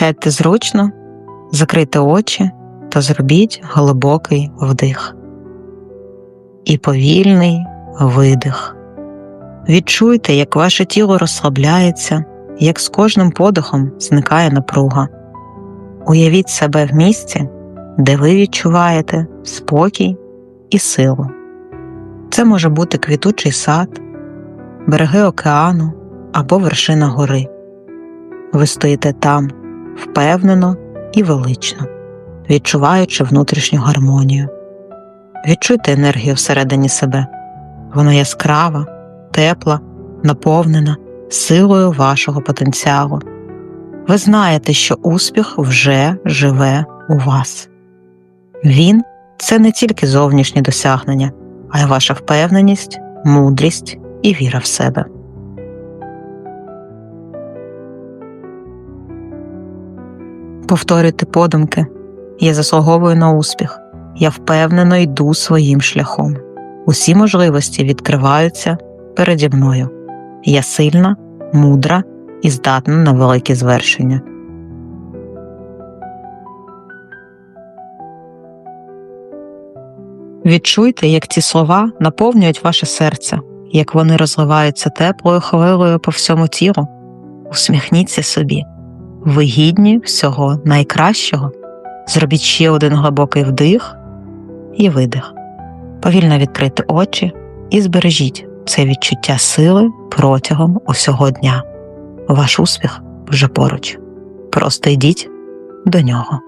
Сядьте зручно, закрийте очі та зробіть глибокий вдих і повільний видих. Відчуйте, як ваше тіло розслабляється, як з кожним подихом зникає напруга. Уявіть себе в місці, де ви відчуваєте спокій і силу. Це може бути квітучий сад, береги океану або вершина гори. Ви стоїте там впевнено і велично, відчуваючи внутрішню гармонію. Відчуйте енергію всередині себе. Вона яскрава, тепла, наповнена силою вашого потенціалу. Ви знаєте, що успіх вже живе у вас. Він це не тільки зовнішні досягнення, а й ваша впевненість, мудрість і віра в себе. Повторюйте подумки Я заслуговую на успіх. Я впевнено йду своїм шляхом. Усі можливості відкриваються переді мною. Я сильна, мудра і здатна на великі звершення. Відчуйте, як ці слова наповнюють ваше серце, як вони розливаються теплою хвилею по всьому тілу. Усміхніться собі. Ви гідні всього найкращого. Зробіть ще один глибокий вдих і видих. Повільно відкрити очі і збережіть це відчуття сили протягом усього дня. Ваш успіх вже поруч. Просто йдіть до нього.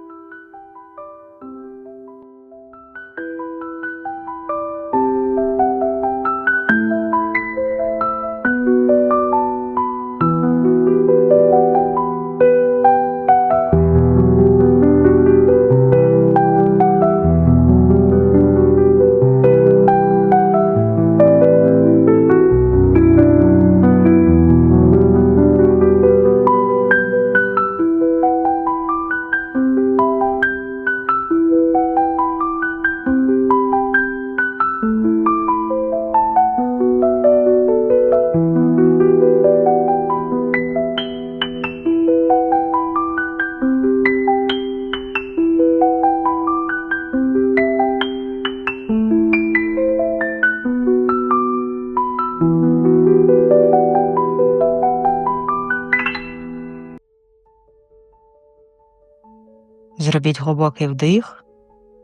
Зробіть глибокий вдих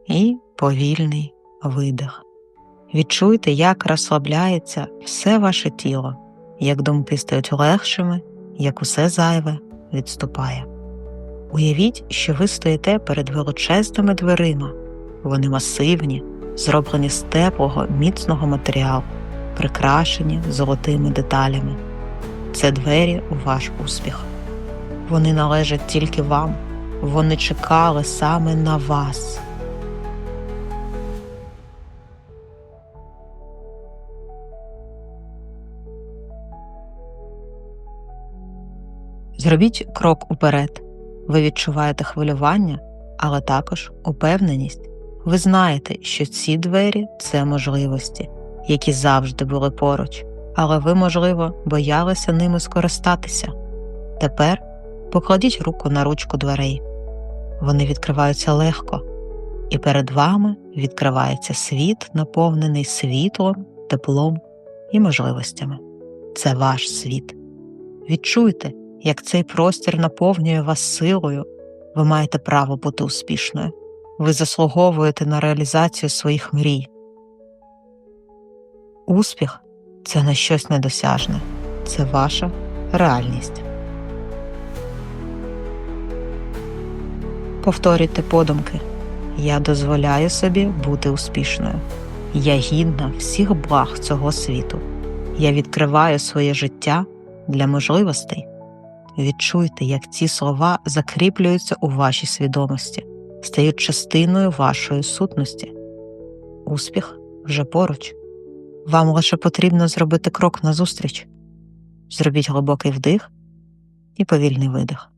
і повільний видих. Відчуйте, як розслабляється все ваше тіло, як думки стають легшими, як усе зайве відступає. Уявіть, що ви стоїте перед величезними дверима. Вони масивні, зроблені з теплого, міцного матеріалу, прикрашені золотими деталями. Це двері у ваш успіх. Вони належать тільки вам. Вони чекали саме на вас. Зробіть крок уперед. Ви відчуваєте хвилювання, але також упевненість. Ви знаєте, що ці двері це можливості, які завжди були поруч, але ви, можливо, боялися ними скористатися. Тепер покладіть руку на ручку дверей. Вони відкриваються легко, і перед вами відкривається світ, наповнений світлом, теплом і можливостями. Це ваш світ. Відчуйте, як цей простір наповнює вас силою, ви маєте право бути успішною, ви заслуговуєте на реалізацію своїх мрій. Успіх це не щось недосяжне, це ваша реальність. Повторюйте подумки Я дозволяю собі бути успішною. Я гідна всіх благ цього світу. Я відкриваю своє життя для можливостей. Відчуйте, як ці слова закріплюються у вашій свідомості, стають частиною вашої сутності. Успіх вже поруч. Вам лише потрібно зробити крок назустріч. Зробіть глибокий вдих і повільний видих.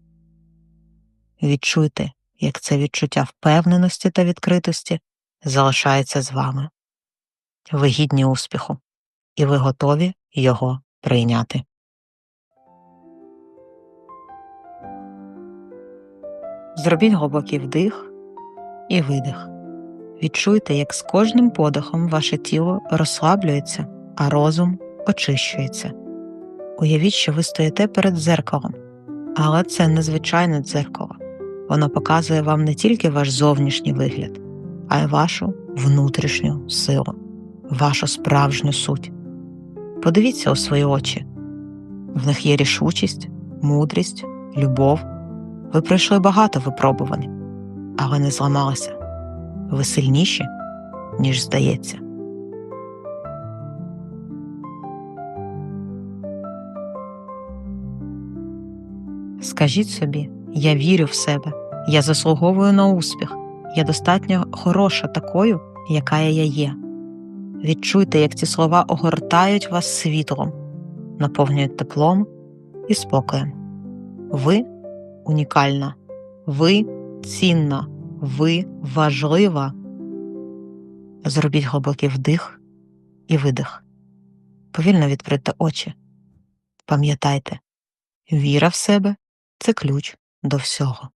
Відчуйте, як це відчуття впевненості та відкритості залишається з вами. Ви гідні успіху, і ви готові його прийняти. Зробіть глибокий вдих і видих. Відчуйте, як з кожним подихом ваше тіло розслаблюється, а розум очищується. Уявіть, що ви стоїте перед дзеркалом, але це не звичайне дзеркало. Воно показує вам не тільки ваш зовнішній вигляд, а й вашу внутрішню силу, вашу справжню суть. Подивіться у свої очі. В них є рішучість, мудрість, любов. Ви пройшли багато випробувань, але не зламалися. Ви сильніші, ніж здається. Скажіть собі, я вірю в себе, я заслуговую на успіх, я достатньо хороша такою, яка я є. Відчуйте, як ці слова огортають вас світлом, наповнюють теплом і спокоєм. Ви унікальна, ви цінна, ви важлива. Зробіть глибокий вдих і видих. Повільно відкрийте очі. Пам'ятайте, віра в себе це ключ до всього.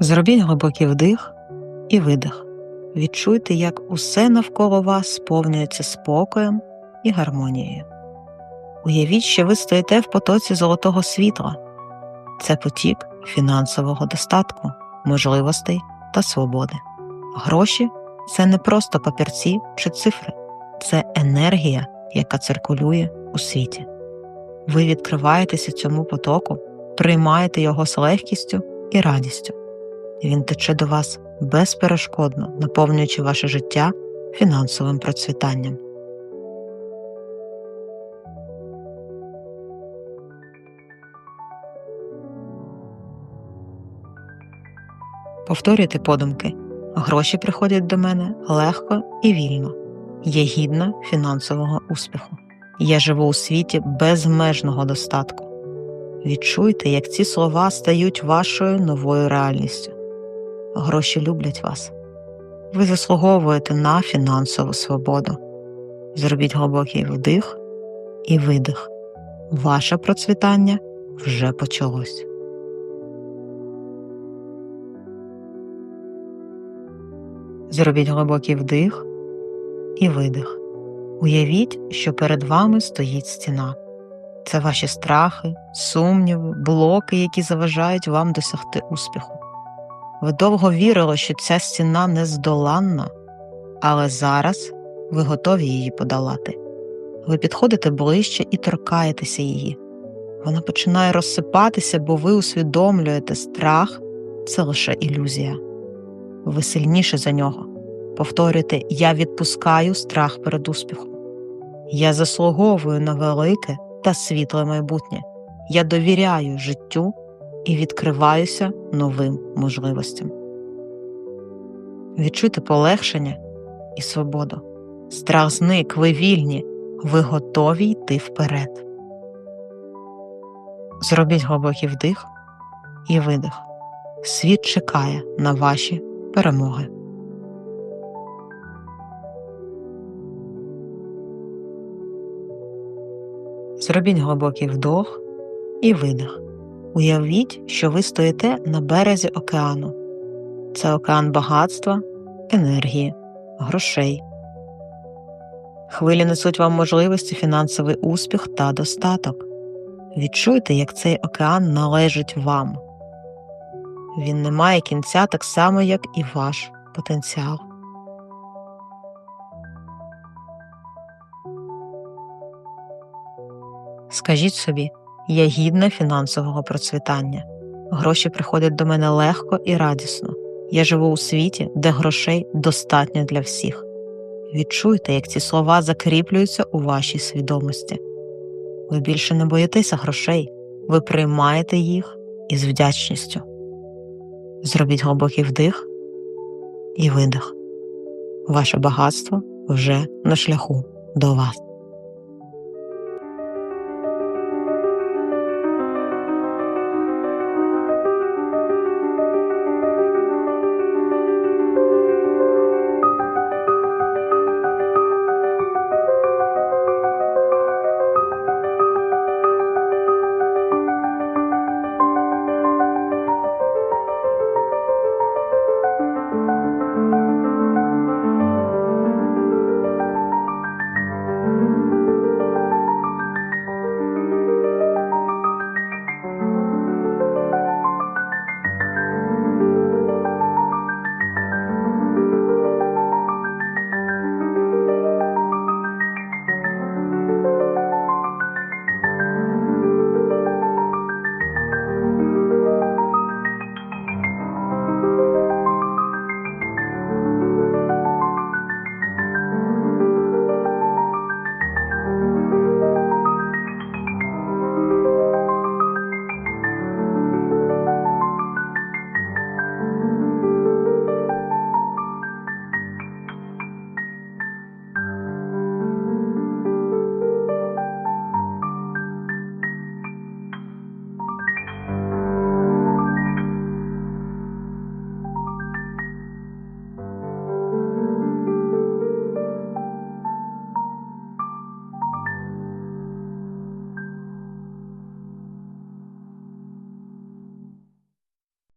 Зробіть глибокий вдих і видих. Відчуйте, як усе навколо вас сповнюється спокоєм і гармонією. Уявіть, що ви стоїте в потоці золотого світла. Це потік фінансового достатку, можливостей та свободи. Гроші це не просто папірці чи цифри, це енергія, яка циркулює у світі. Ви відкриваєтеся цьому потоку, приймаєте його з легкістю і радістю. Він тече до вас безперешкодно, наповнюючи ваше життя фінансовим процвітанням. Повторюйте подумки. Гроші приходять до мене легко і вільно. Я гідна фінансового успіху. Я живу у світі безмежного достатку. Відчуйте, як ці слова стають вашою новою реальністю. Гроші люблять вас. Ви заслуговуєте на фінансову свободу. Зробіть глибокий вдих і видих. Ваше процвітання вже почалось. Зробіть глибокий вдих і видих. Уявіть, що перед вами стоїть стіна. Це ваші страхи, сумніви, блоки, які заважають вам досягти успіху. Ви довго вірили, що ця стіна нездоланна, але зараз ви готові її подолати. Ви підходите ближче і торкаєтеся її. Вона починає розсипатися, бо ви усвідомлюєте страх це лише ілюзія. Ви сильніше за нього. Повторюйте Я відпускаю страх перед успіхом. Я заслуговую на велике та світле майбутнє. Я довіряю життю і відкриваюся новим можливостям. Відчуйте полегшення і свободу. Страх зник, ви вільні, ви готові йти вперед. Зробіть глибокий вдих і видих. Світ чекає на ваші перемоги. Зробіть глибокий вдох і видих. Уявіть, що ви стоїте на березі океану. Це океан багатства, енергії, грошей. Хвилі несуть вам можливості, фінансовий успіх та достаток. Відчуйте, як цей океан належить вам. Він не має кінця так само, як і ваш потенціал. Скажіть собі, я гідна фінансового процвітання. Гроші приходять до мене легко і радісно. Я живу у світі, де грошей достатньо для всіх. Відчуйте, як ці слова закріплюються у вашій свідомості. Ви більше не боїтеся грошей, ви приймаєте їх із вдячністю. Зробіть глибокий вдих і видих. Ваше багатство вже на шляху до вас.